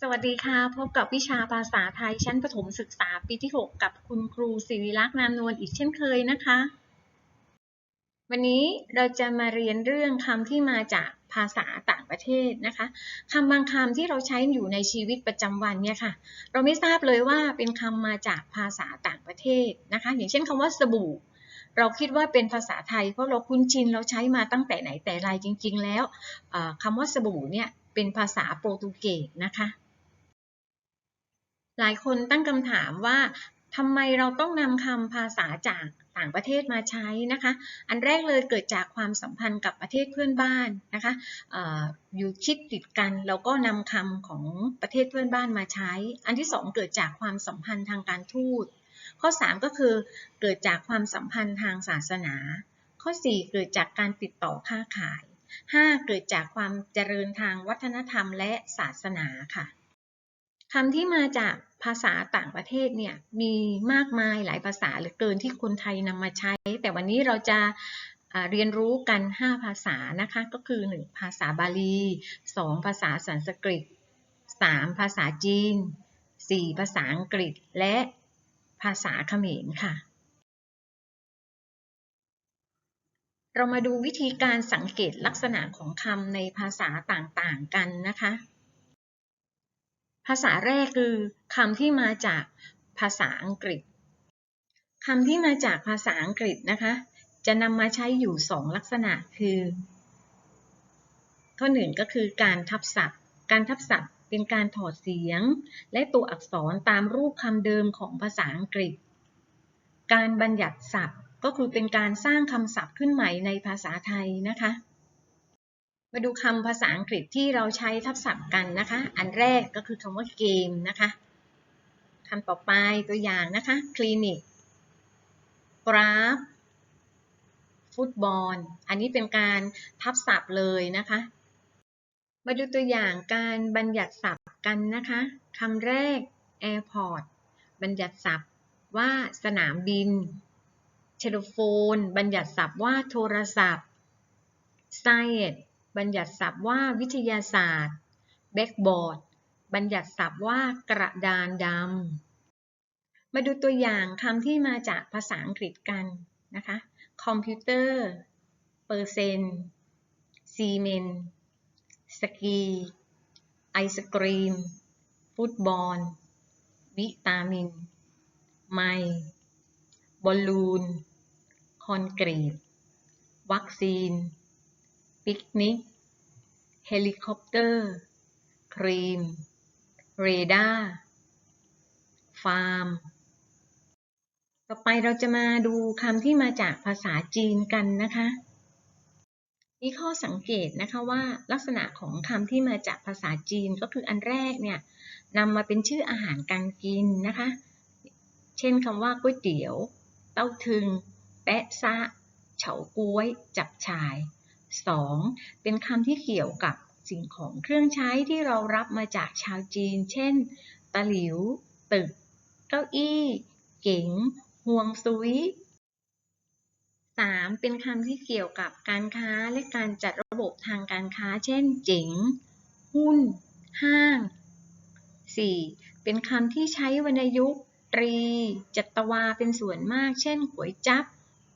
สวัสดีค่ะ พบกับวิชาภาษาไทยชั้นประถมศึกษาปีที่ 6 กับคุณครูศิริลักษณ์นามนวลอีกเช่นเคยนะคะ วันนี้เราจะมาเรียนเรื่องคำที่มาจากภาษาต่างประเทศนะคะคำบางคำที่เราใช้อยู่ในชีวิตประจำวันเนี่ยค่ะ เราไม่ทราบเลยว่าเป็นคำมาจากภาษาต่างประเทศนะคะ อย่างเช่นคำว่าสบู่เราคิดว่าเป็นภาษาไทยเพราะเราคุ้นชินเราใช้มาตั้งแต่ไหนแต่ไรจริง ๆ แล้วคำว่าสบู่เนี่ยเป็นภาษาโปรตุเกสนะคะ หลายคนตั้งคำถามว่าทำไมเราต้องนำคำภาษาจากต่างประเทศมาใช้นะคะ อันแรกเลยเกิดจากความสัมพันธ์กับประเทศเพื่อนบ้านนะคะออยู่ชิดติดกันเราก็นำคำของประเทศเพื่อนบ้านมาใช้ อันที่สองเกิดจากความสัมพันธ์ทางการทูต ข้อ 3 ก็คือเกิดจากความสัมพันธ์ทางศาสนา ข้อ 4 เกิดจากการติดต่อค้าขาย 5 เกิดจากความเจริญทางวัฒนธรรมและศาสนาค่ะ คำที่มาจากภาษาต่างประเทศเนี่ยมีมากมายหลายภาษาเหลือเกินที่คนไทยนำมาใช้ แต่วันนี้เราจะเรียนรู้กัน 5 ภาษานะคะ ก็คือ 1 ภาษาบาลี 2 ภาษาสันสกฤต 3 ภาษาจีน 4 ภาษาอังกฤษ และภาษาเขมรค่ะ เรามาดูวิธีการสังเกตลักษณะของคำในภาษาต่างๆกันนะคะ ภาษาแรกคือคำที่มาจากภาษาอังกฤษคำที่มาจากภาษาอังกฤษนะคะ จะนำมาใช้อยู่ 2 ลักษณะคือ ข้อหนึ่งก็คือการทับศัพท์ การทับศัพท์เป็นการถอดเสียง และตัวอักษรตามรูปคำเดิมของภาษาอังกฤษ การบัญญัติศัพท์ก็คือเป็นการสร้างคำศัพท์ขึ้นใหม่ในภาษาไทยนะคะ มาดูคำภาษาอังกฤษที่เราใช้ทับศัพท์กันนะคะ อันแรกก็คือคำว่าเกมนะคะคำต่อไปตัวอย่างนะคะคลินิกกราฟฟุตบอล อันนี้เป็นการทับศัพท์เลยนะคะ มาดูตัวอย่างการบัญญัติศัพท์กันนะคะคำแรก airport บัญญัติศัพท์ว่าสนามบิน เทเลโฟน บัญญัติศัพท์ว่าโทรศัพท์ science บัญญัติศัพท์ว่าวิทยาศาสตร์ backboard บัญญัติศัพท์ว่ากระดานดำ มาดูตัวอย่างคำที่มาจากภาษาอังกฤษกันนะคะคอมพิวเตอร์เปอร์เซนต์ซีเมนสกีไอศกรีม ฟุตบอล วิตามิน ไมบอลลูน คอนกรีต วัคซีน ปิกนิก เฮลิคอปเตอร์ ครีม เรดาร์ ฟาร์ม ต่อไปเราจะมาดูคำที่มาจากภาษาจีนกันนะคะ มีข้อสังเกตนะคะว่าลักษณะของคำที่มาจากภาษาจีนก็คืออันแรกเนี่ยนำมาเป็นชื่ออาหารการกินนะคะ เช่นคำว่าก๋วยเตี๋ยว เต้าถึง แปะซะเฉาก๊วย จับฉ่าย 2. เป็นคำที่เกี่ยวกับสิ่งของเครื่องใช้ที่เรารับมาจากชาวจีน เช่น ตะหลิว ตึก เก้าอี้ เก๋งห่วงซุย 3. เป็นคำที่เกี่ยวกับการค้าและการจัดระบบทางการค้า เช่น เจ๋ง หุ้น ห้าง 4. เป็นคำที่ใช้วรรณยุกต์ตรี จัตวาเป็นส่วนมาก เช่นก๋วยจับ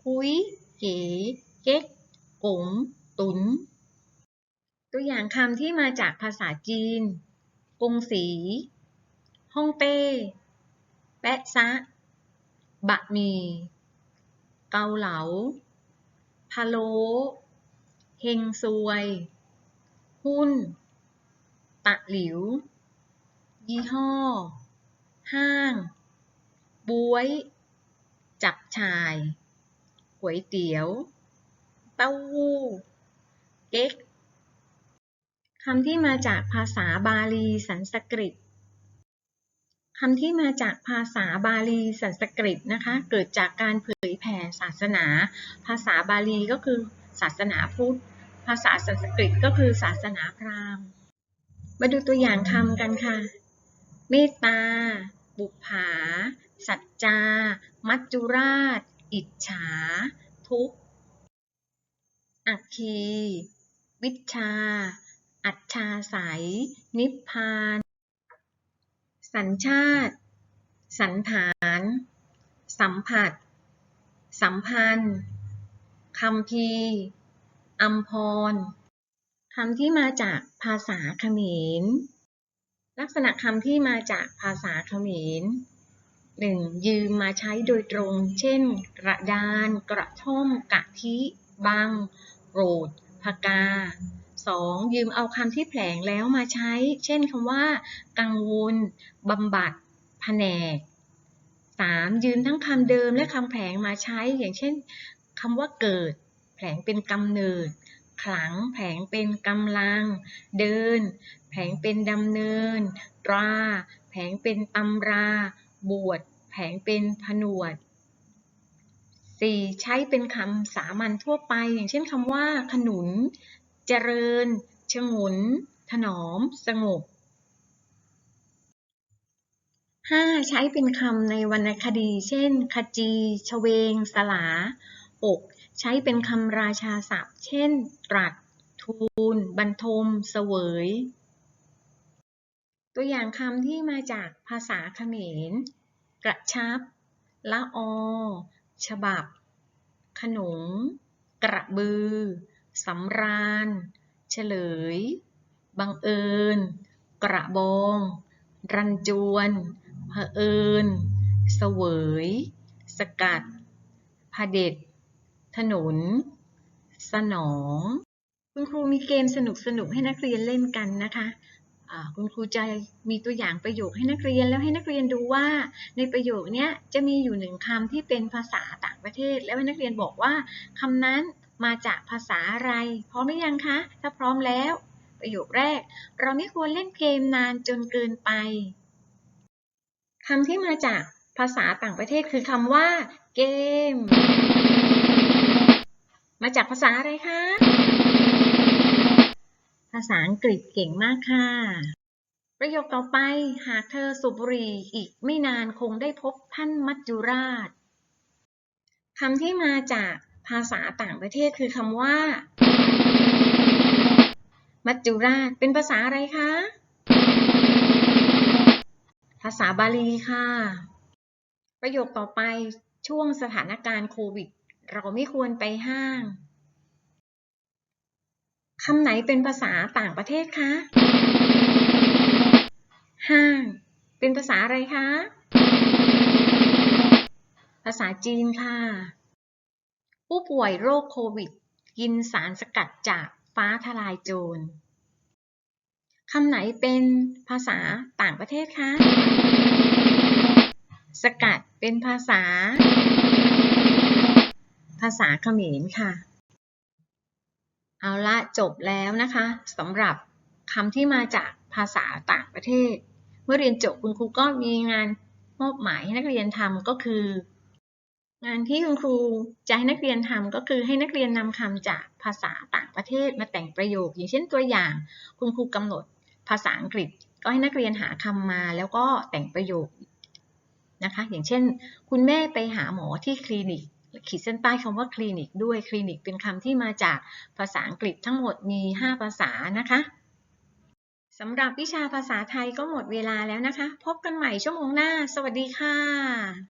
คุย เก๋ เก๊ก กง ตุน ตัวอย่างคำที่มาจากภาษาจีน กงสี ฮ่องเต้ แปะซะ บะหมี่ เกาเหลา พะโล้เฮงซวย หุ้น ตะหลิว ยี่ห้อ ห้างบวย จับชายก๋วยเตี๋ยว เต้าหู้ เก๊กคำที่มาจากภาษาบาลีสันสกฤตคำที่มาจากภาษาบาลีสันสกฤตนะคะ เกิดจากการเผยแผ่ศาสนา ภาษาบาลีก็คือศาสนาพุทธ ภาษาสันสกฤตก็คือศาสนาพราหมณ์ มาดูตัวอย่างคำกันค่ะ เมตตา บุปผา สัจจา มัจจุราช อิจฉา ทุกข์อัคคี วิชา อัจฉาสัยนิพพาน สัญชาติ สันฐาน สัมผัส สัมพันธ์คำพีอัมพรคำที่มาจากภาษาเขมร ลักษณะคำที่มาจากภาษาเขมร 1. ยืมมาใช้โดยตรง เช่น กระดาน กระท่อม กะทิบังโกรธ พกา 2. ยืมเอาคำที่แผลงแล้วมาใช้ เช่นคำว่า กังวลบำบัดแผนก 3. ยืมทั้งคำเดิมและคำแผลงมาใช้ อย่างเช่นคำว่าเกิด แผลงเป็นกำเนิด ขลัง แผลงเป็นกำลัง เดิน แผลงเป็นดำเนินตรา แผลงเป็นตำรา บวช แผลงเป็นผนวด 4. ใช้เป็นคำสามัญทั่วไป อย่างเช่นคำว่า ขนุน เจริญฉงน ถนอม สงบ 5. ใช้เป็นคำในวรรณคดี เช่น ขจีชเวง สลาอกใช้เป็นคำราชาศัพท์ เช่น ตรัส ทูล บรรทม เสวย ตัวอย่างคำที่มาจากภาษาเขมร กระชับ ละออ ฉบับ ขนง กระบือ สำราญ เฉลย บังเอิญ กระบอง รันจวนเผอิญ เสวย สกัดพเด็จ ถนน สนอง คุณครูมีเกมสนุกๆ ให้นักเรียนเล่นกันนะคะ คุณครูจะมีตัวอย่างประโยคให้นักเรียนแล้วให้นักเรียนดูว่า ในประโยคนี้จะมีอยู่หนึ่งคำที่เป็นภาษาต่างประเทศ แล้วให้นักเรียนบอกว่าคำนั้นมาจากภาษาอะไร พร้อมหรือยังคะ ถ้าพร้อมแล้ว ประโยคแรก เราไม่ควรเล่นเกมนานจนเกินไปคำที่มาจากภาษาต่างประเทศคือคำว่าเกม มาจากภาษาอะไรคะาษาอังกฤษเก่งมากค่ะ ประโยคต่อไปหากเธอสูบบุหรี่อีกไม่นานคงได้พบท่านมัจจุราชคำที่มาจากภาษาต่างประเทศคือคำว่า มัจจุราชเป็นภาษาอะไรคะ ภาษาบาลีค่ะ ประโยคต่อไปช่วงสถานการณ์โควิด เราไม่ควรไปห้าง คำไหนเป็นภาษาต่างประเทศคะ ห้าง เป็นภาษาอะไรคะ ภาษาจีนค่ะ ผู้ป่วยโรคโควิด กินสารสกัดจากฟ้าทลายโจรคำไหนเป็นภาษาต่างประเทศคะ สกัดเป็นภาษา ภาษาเขมรค่ะ เอาละจบแล้วนะคะสำหรับคำที่มาจากภาษาต่างประเทศ เมื่อเรียนจบคุณครูก็มีงานมอบหมายให้นักเรียนทำก็คือ งานที่คุณครูจะให้นักเรียนทำก็คือให้นักเรียนนำคำจากภาษาต่างประเทศมาแต่งประโยค อย่างเช่นตัวอย่าง คุณครูกำหนดภาษาอังกฤษ ก็ให้นักเรียนหาคำมาแล้วก็แต่งประโยคนะคะ อย่างเช่น คุณแม่ไปหาหมอที่คลินิก ขีดเส้นใต้คำว่าคลินิกด้วย คลินิกเป็นคำที่มาจากภาษาอังกฤษทั้งหมดมี 5 ภาษานะคะสำหรับวิชาภาษาไทยก็หมดเวลาแล้วนะคะ พบกันใหม่ชั่วโมงหน้า สวัสดีค่ะ